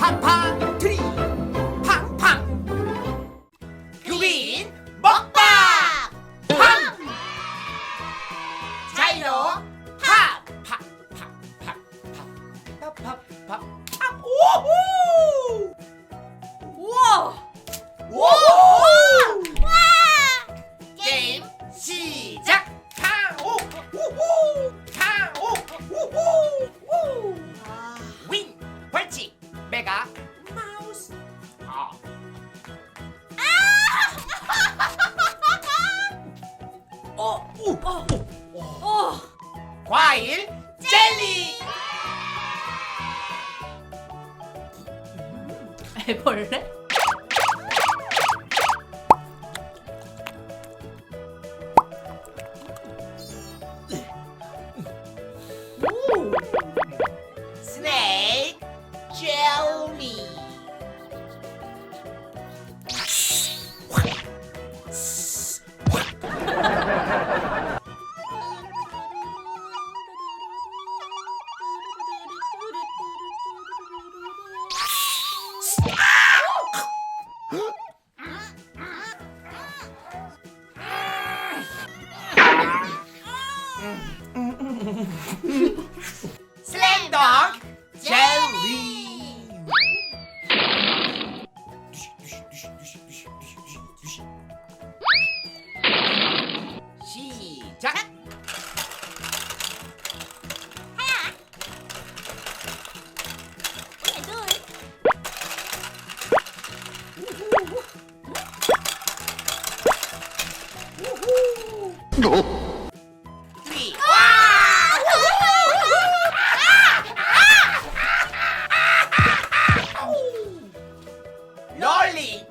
팡팡 트리 팡팡. 규빈 먹방! 팡! 자이로 팝팝팝팝팝팝팝 오호 아. 어, 우, 어, 우. 어, 과일 젤리 애벌레? 스네 슬램덩크 젤리 시작 롤리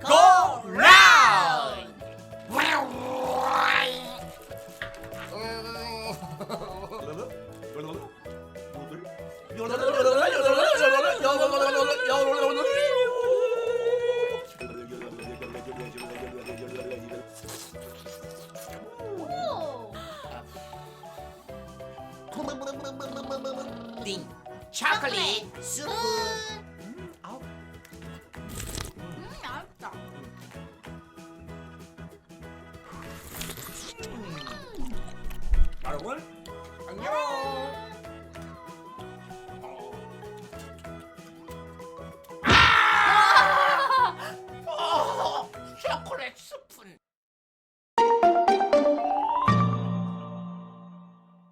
고 라운드 푸딩 초콜릿 수프 음, 여러분 안녕. 아! 어, 초콜릿 스푼.